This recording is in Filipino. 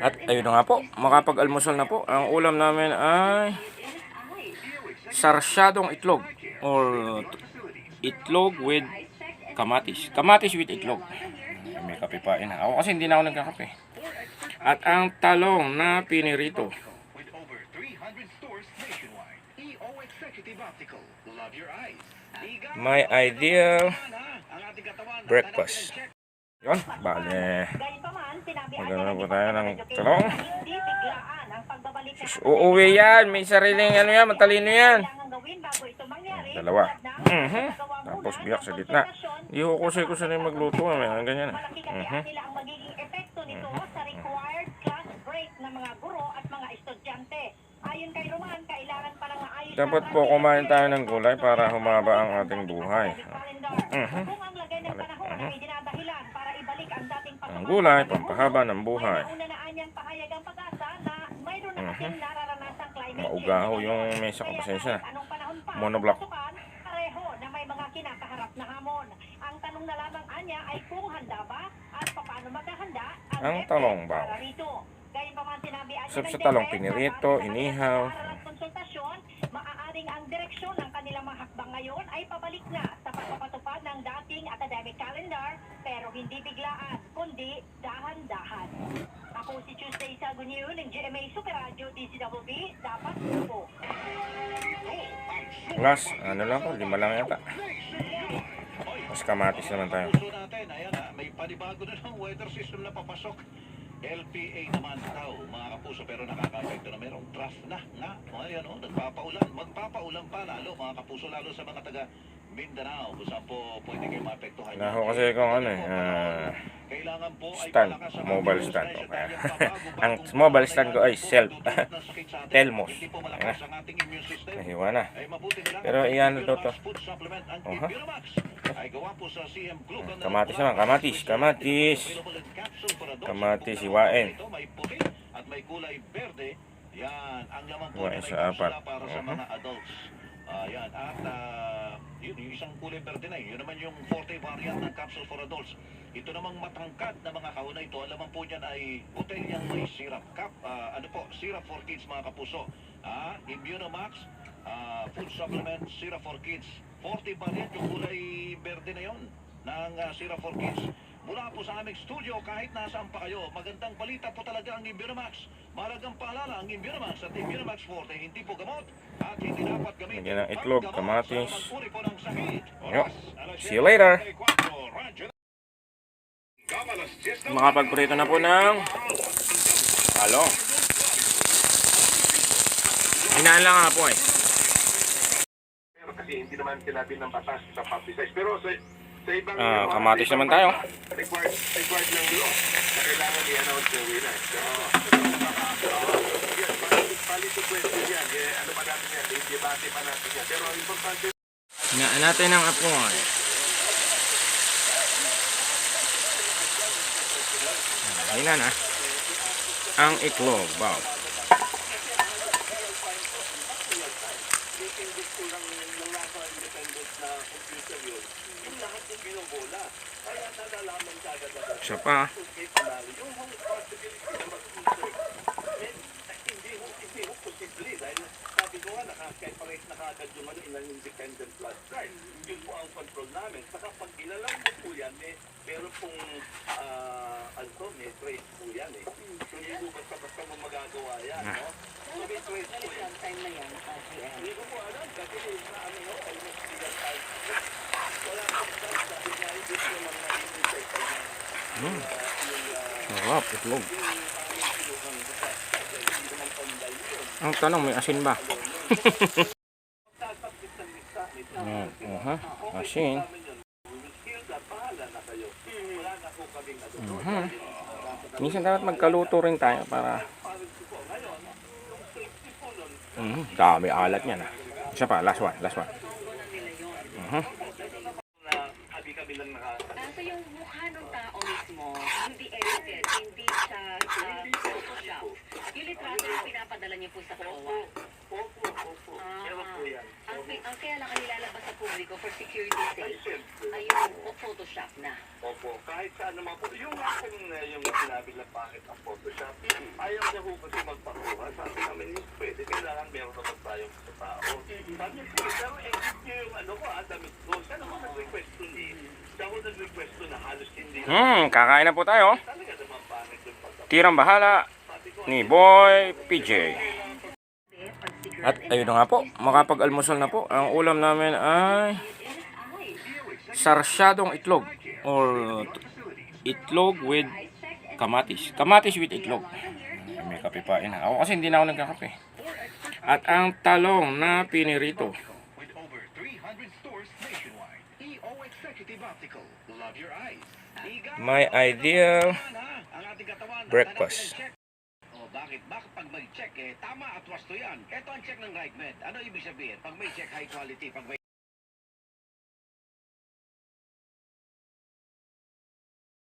At ayun na nga po, makapag-almusal na po. Ang ulam namin ay sarsyadong itlog or itlog with kamatis. Kamatis with itlog. May kape pa ina. Ako kasi hindi na ako nagkakape. At ang talong na pinirito. With over 300 stores nationwide. EO Executive Optical. Love your eyes. Iga My ideal breakfast. Yun, bale. Magano po tayo ng talong. Sus, uuwi yan. May sariling ano yan, matalino yan. Dalawa. Mhm. Tapos biyak sa gitna. Hindi ko kasi ko sanay magluto. May ganyan. Ng ayos Dapat po kumain tayo ng gulay para humaba ang ating buhay. Mhm. Kung ang lagay ng panahon ay dinadahilan para ibalik ang dating Ang gulay, pampahaba ng buhay. Nararanasang climate change. Maugaho yung mesa ko, pasensya. Monoblock. pareho na may mga kinakaharap na hamon. Ang tanong na lamang anya ay kung handa ba at paano maghahanda ang Ang talong ba? sa talong, pinirito, inihaw. konsultasyon, maaaring ang direksyon ng kanilang mga hakbang ngayon ay pabalik na sa pagpapatupad ng dating academic calendar pero hindi biglaan, kundi dahan-dahan. Ako si Tuesday Sagunyo ng GMA Super Radio DCWB, dapat po. Last, ano lang po, lima lang yata. Mas kamatis naman tayo. Ayan ha, may panibago na ng weather system na papasok. LPA naman daw, mga kapuso, pero nakaka-apekto na merong draft na nga. Ayan o, nagpapaulan, magpapaulan pa lalo, mga kapuso, lalo sa mga taga Mindanao, kung saan po pwede kayo maapektuhan. Wala ho kasi kung ano eh, ah, Kailangan po ay stand, mobile stand. dahil pabago-bagong Ang mobile stand ko ay self. Telmos. Immune system. Nahiwa na. Na Pero iyan to to. CM Glucan na Kamatis naman, kamatis, kamatis. Kamatis, puti at may kulay berde. Yan, ang laman po sa apat. para sa mga adults. Ah, yan. At ah, yun, yung isang kulay berde na yun. Yun naman yung forte variant ng capsule for adults. Ito namang matangkad na mga kahon na ito. Ang laman po niyan ay botelyang may syrup. Cap, ah, ano po, syrup for kids mga kapuso. Ah, Immunomax, ah, food supplement, syrup for kids. 40 variant yung kulay berde na yon ng ah, syrup for kids. Mula po sa aming studio, kahit nasaan pa kayo, magandang balita po talaga ang Immunomax. Mahalagang paalala ang Immunomax at Immunomax Forte, hindi po gamot at hindi dapat gamitin. Lagyan ng itlog, kamatis. Yo. See you later. 7:34, radyo na- Kamalas, 10 na- Makapagprito na po ng talong. Hinaan lang nga po eh. Pero kasi hindi naman sinabi ng batas sa publicize. Pero sa. Ah, kamatis naman tayo. Required, required ng law na kailangan i-announce yung winner. So, yan, to question yan. Ano pa natin yan? I-debate pa natin yan. Pero ang importante Hinaan natin ang apoy. Ayun na. Ang itlog. Wow. Isa pa. sabi ko nga, nakaka-separate na kagad yung ano, in an independent blood drive. Yun po ang control namin. Saka pag ilalang mo po yan, may meron pong, ah, ano to, may trace po yan eh. So hindi mo basta-basta mo magagawa yan, no? So may trace po yan. Hindi ko po alam, kasi na ano no, almost real time. Wala akong chance, sabi niya, hindi ko naman na-indicate ko na Mm. yung, ah, Sarap. Itlog. yung aming kinuhang bukas. Kasi hindi naman online yun. Ang tanong, may asin ba? Ayan. Aha. Asin. Mhm. Minsan dapat magkaluto rin tayo para... Mhm. Dami alat niyan ah. Isa pa. Last one. Last one. Mhm. Kaso yung mukha ng tao mismo, hindi edited, hindi sa sa Pinapadala niyo po sa COA. Ah, Ang, ang kaya lang ang nilalabas sa publiko for security Ay, sake siyempre. ay yung Photoshop na. Opo, kahit saan naman po. Yung nga pong uh, yung sinabi lang bakit ang Photoshop, ayaw niya po kasi magpakuha. Sabi namin, yung pwede, kailangan meron naman tayong sa tao. Sabi niya, sige, pero exit niyo yung ano ko, ah, damit ko. Siya naman nag-request nun eh. Siya ako nag-request nun na halos hindi. Hmm, kakain na po tayo. Talaga naman pangit yung pagka. Tirang bahala ni Boy PJ. At ayun na nga po, makapag-almusal na po. Ang ulam namin ay sarsyadong itlog or itlog with kamatis. Kamatis with itlog. Ay, May kape pa ina. Ako kasi hindi na ako nagkakape. At ang talong na pinirito. With over 300 stores nationwide. EO Executive Optical. Love your eyes. My ideal breakfast. Bakit? Bakit pag may check eh, tama at wasto yan. Ito ang check ng RightMed. Ano ibig sabihin? Pag may check high quality, pag may